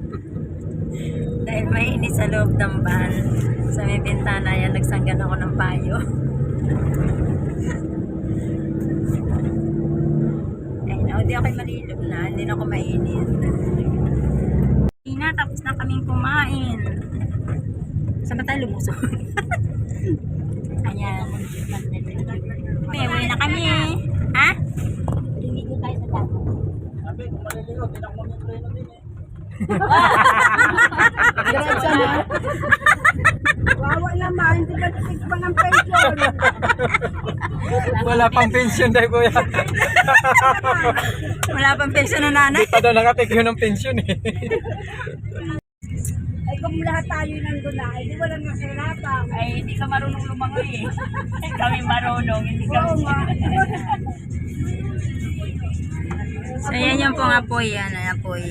Dahil mainit sa loob ng van, sa may bintana yan, nagsanggan ako ng payo. Ay, na, di ako malilog na, hindi na ako mainit. Ina, tapos na kaming kumain. Saan ba tayo lumusok? Ayan. May uwi na kami. Ha? Liligo tayo sa dagat. Sabi, kung maliligo, tinakbo niyo treno din eh. Diretso na. Wawa naman, hindi ba tipid pa ng pension? Wala pang pension dahil kuya. Wala pang pension na nanay. Hindi pa daw nakatikyo ng pension eh. Ay kung lahat tayo nandun na, hindi walang nasirapa. Ay, hindi ka marunong lumangoy eh. Kami marunong, hindi Oo nga. So, yan yung pong apoy. Yan, ang apoy.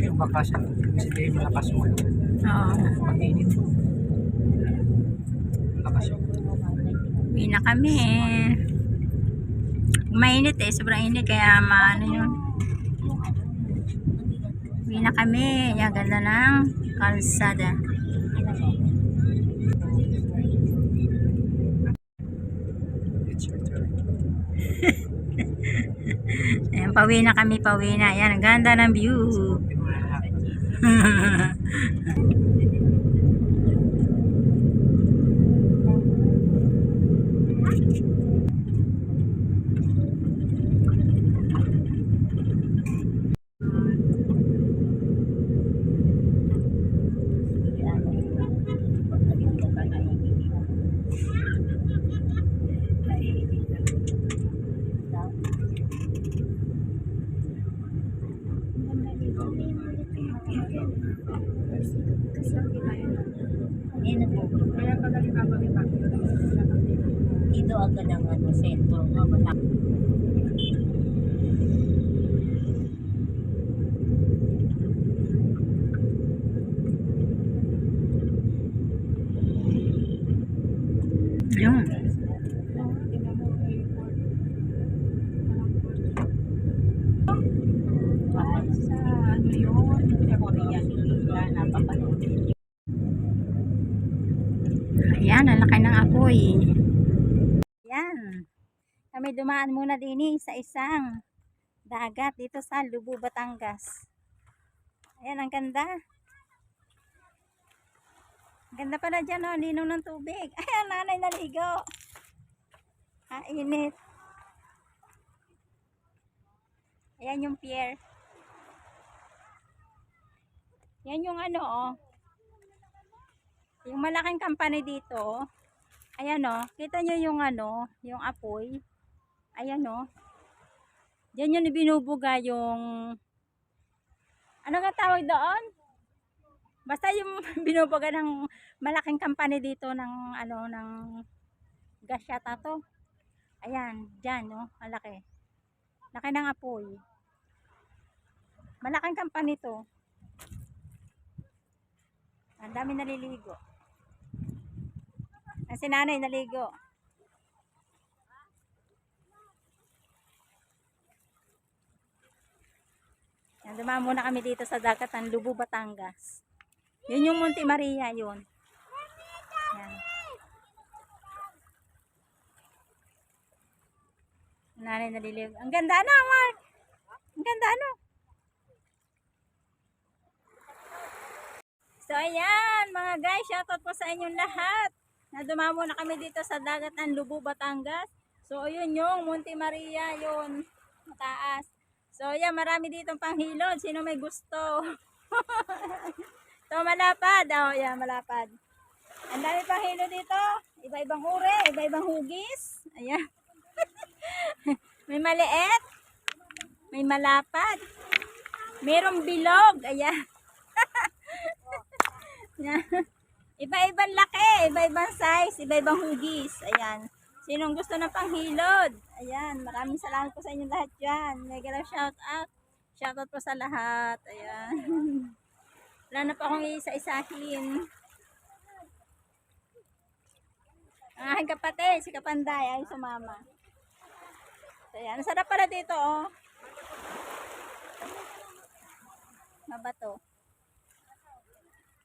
Yung bakasyon, kasi di malakas yung Oo. pag-init. Malakas yung Uwi na kami. Mainit eh. Sobrang init. Kaya maano yun. Uwi na kami. Yan, ganda ng kalsada. it's your turn. Ayan, pauwi na kami. Pauwi na. Yan, ang ganda ng view. Kaya pag nagpapalipat, Dito agad ang ano, sentro. No? Bata- Yun. sa ano yun, sa Korea, hindi na napapanood. Ayan, ang laki ng apoy. Dumaan muna din eh, sa isang dagat dito sa Lubu, Batangas. Ayan, ang ganda. Ganda pala dyan, oh, linaw ng tubig. Ayan, nanay naligo. Ah, init. Ayan yung pier. Yan yung ano, oh. Yung malaking company dito, oh. ayan o, kita nyo yung ano, yung apoy. Ayan o. Diyan yun binubuga yung, ano nga tawag doon? Basta yung binubuga ng malaking company dito ng, ano, ng gas yata to. Ayan, dyan no, malaki. Laki ng apoy. Malaking company to. Ang dami naliligo. Ang si nanay naligo. Dumaan muna kami dito sa dagat ng Lubu, Batangas. Yun yung Monte Maria, yun. Yan. Nanay naliligo. Ang ganda na, Mark! Ang ganda, ano? So, ayan, mga guys, shoutout po sa inyong lahat. Na dumamo na kami dito sa dagat ng Lubu, Batangas. So, ayun yung Monte Maria, yun. Mataas. So, ayan, marami ditong panghilod. Sino may gusto? so, malapad. Oh, ayan, malapad. Ang dami panghilod dito. Iba-ibang uri, iba-ibang hugis. Ayan. may maliit. May malapad. Merong bilog. Ayan. Yan. Iba-ibang laki, iba-ibang size, iba-ibang hugis. Ayan. Sinong gusto ng panghilod? Ayan. Maraming salamat po sa inyo lahat dyan. Mega love shout out. Shout out po sa lahat. Ayan. Wala na po akong isa-isahin. Ang aking kapatid, si Kapanday, ay sumama. So, yan. Ang sarap pala dito, oh. Mabato.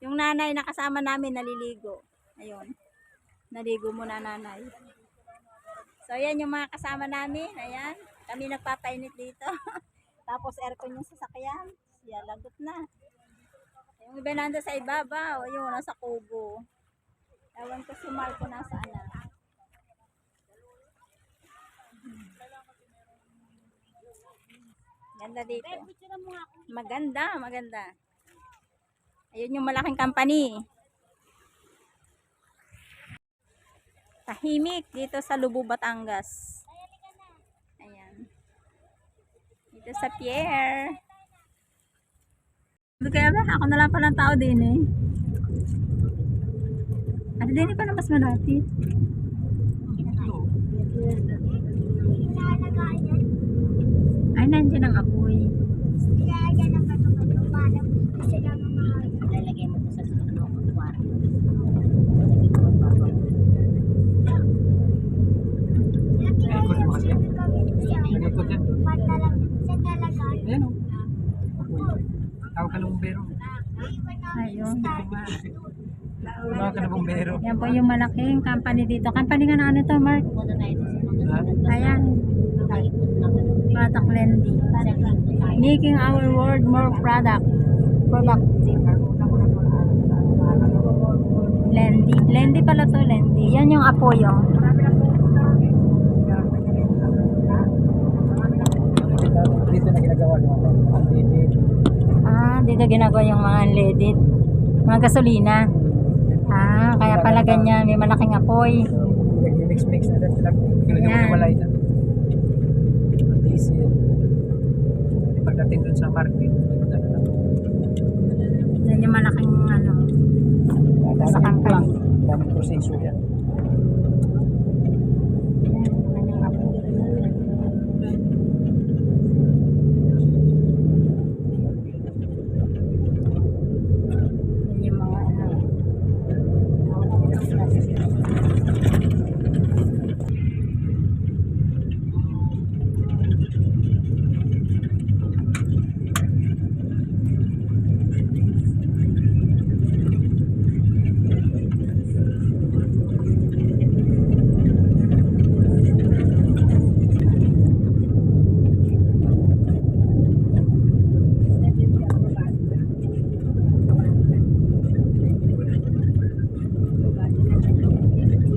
Yung nanay na kasama namin naliligo. Ayun. Naligo muna nanay. So, ayan yung mga kasama namin. Ayan. Kami nagpapainit dito. Tapos aircon yung sasakyan. Siya, lagot na. Yung iba nanda sa ibabaw. Ayun, nasa kubo. Ewan ko si Marco nasaan na. Ganda dito. Maganda, maganda. Ayun yung malaking company. Tahimik dito sa Lubu, Batangas. Ayan. Dito sa Pierre. Kaya ba? Ako na lang palang tao din eh. Ano din pa na mas malapit? Ay, nandiyan ang apoy. Lalagay mo po sa sunog ng kwarto. Ikot mo kasi yan. Nag-ikot yan. Ayan o. Apoy. Tawag ka ng bumbero. Ayun. Tawag ka ng bumbero. Yan po yung malaking company dito. Company nga na ano to, Mark? Ayan. Product Lendy. Making our world more product. Productive. Lendy. Lendy pala to, Lendy. Yan yung apoy, oh. Dito na ginagawa yung ano. Ah, dito ginagawa yung mga unleaded. Mga gasolina. Ah, kaya pala ganyan. May malaking apoy. Nag-mix-mix na Yan. hiwalay na. Diesel. Pagdating dun sa market, lang. Yan yung malaking ano. Sa company. Daming proseso. Yan yung apoy. Yan yung mga ano.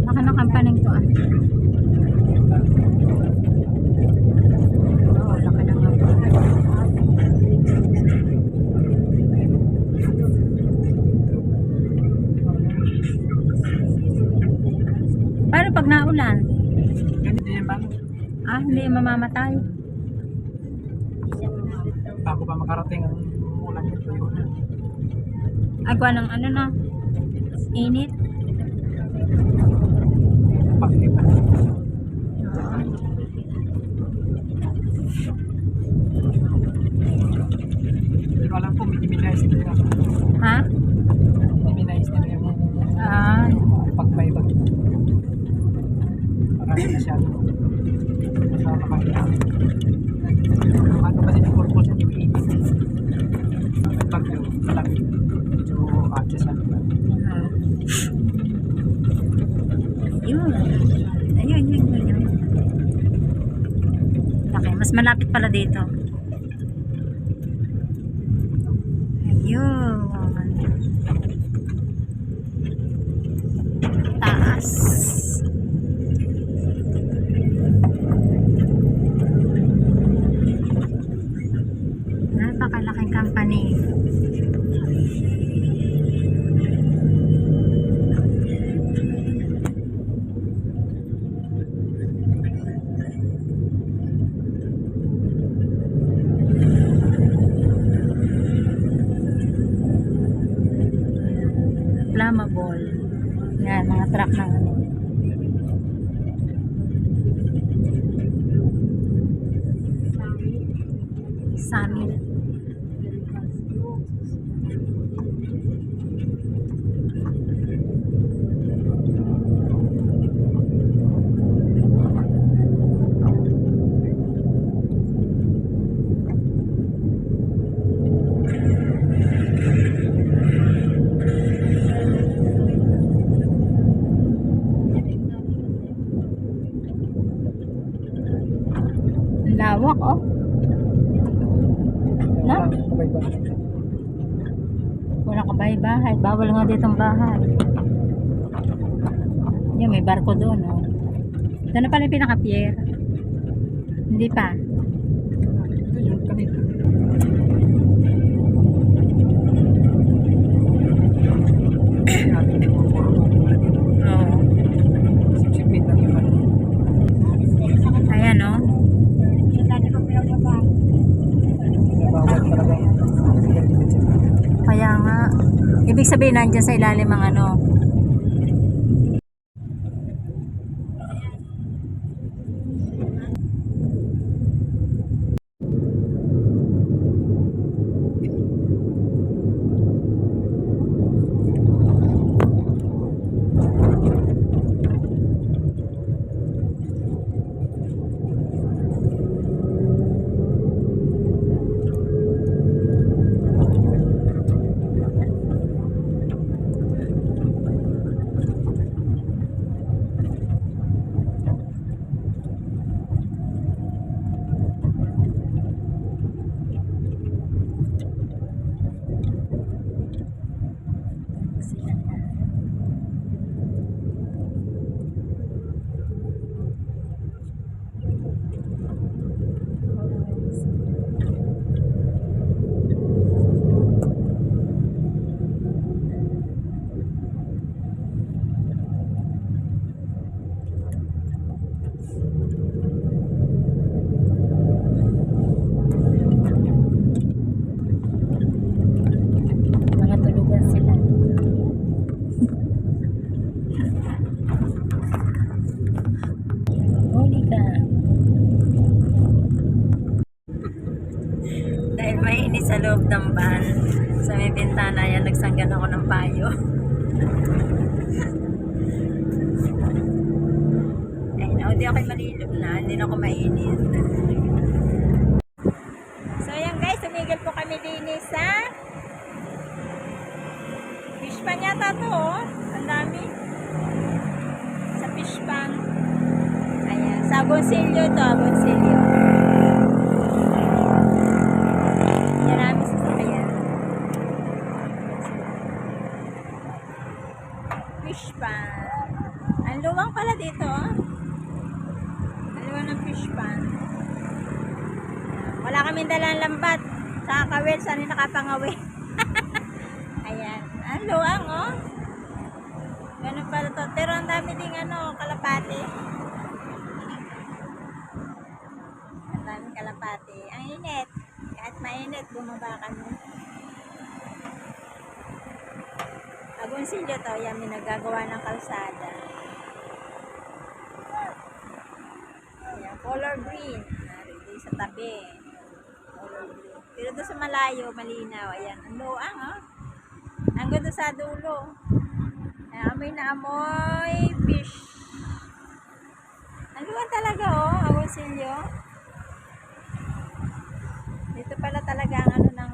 Baka na company ko ah. Oo, laki na nga po. Paano pag naulan? Ganito yan ba? Ah, hindi mamamatay. Bago pa makarating ang ulan nito yun. Agwa ng ano na, init. Pero alam ko, minimize nila Ha? minimize nila yung Ah, pag may bag. Marami masyado. Mas malapit pala dito. Ayun. Flammable. Yan, mga truck ng ano. Summit. Lawak, oh. Na? Kabay-bay. Wala ka bahay-bahay. Bawal nga ditong bahay. Yan, may barko doon, oh. Ito na pala yung pinaka-pier. Hindi pa. Yun, kanina. Natin, puro wala dito. Oo. Sipsipin lang yung ano. Ayan, oh. Bawal talaga. Kaya nga. Ibig sabihin, nandyan sa ilalim ang ano. Mga tulugan sila. Huli ka. Dahil mainit sa loob ng van, sa may bintana nagsanggan ako ng payo. Ay, na, hindi ako malilog na, hindi na ako mainit. So, ayan guys, tumigil po kami din sa fish pan yata to, oh. Ang dami. Sa fish pan. Ayan, sa Agoncillo to, Agoncillo. Yan namin sasakyan. Fish pan. Ang luwang pala dito, oh. Ang luwang ng fish pan. Wala kaming dalang lambat. Sa kawil, saan yung nakapangawin? Ayan. Ang luwang, oh. Ganun pala to. Pero ang dami ding ano, kalapati. Ang daming kalapati. Ang init. Kahit mainit, bumaba kami. Agonsilyo to, yan may nagagawa ng kalsada. Ayan, color green. Narito sa tabi. Pero doon sa malayo, malinaw. Ayan, ang luang, oh. Hanggang doon sa dulo. Ayan, amoy na amoy fish. Ang luwang talaga, oh. Agonsilyo. Dito pala talaga ang ano ng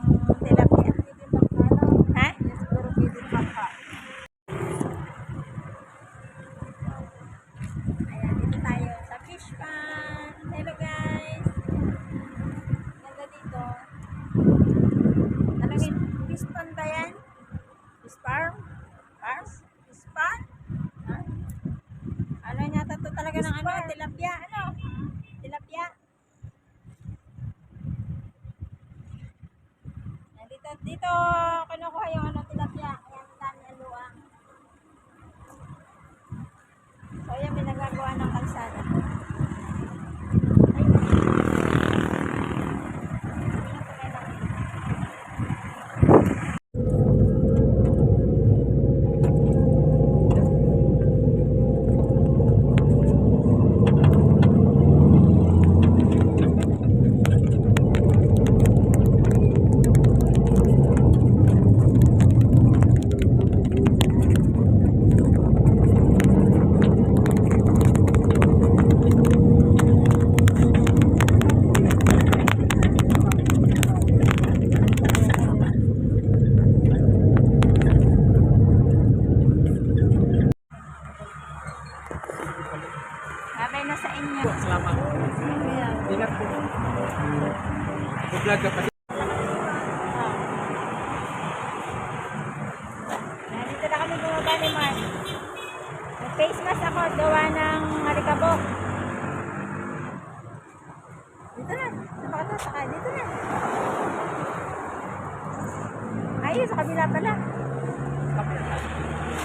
Tilapia? Ano?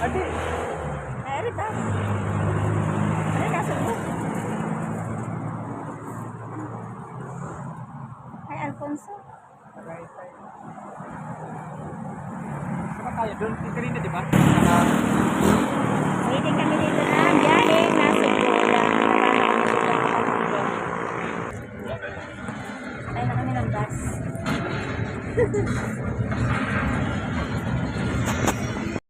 Ay, ari ba? Ano, nasa loob? Ay, Alfonso. saka tayo doon. Kanina, di ba? Waiting kami dito na biyahe na Cebu. Sakay na kami ng bus.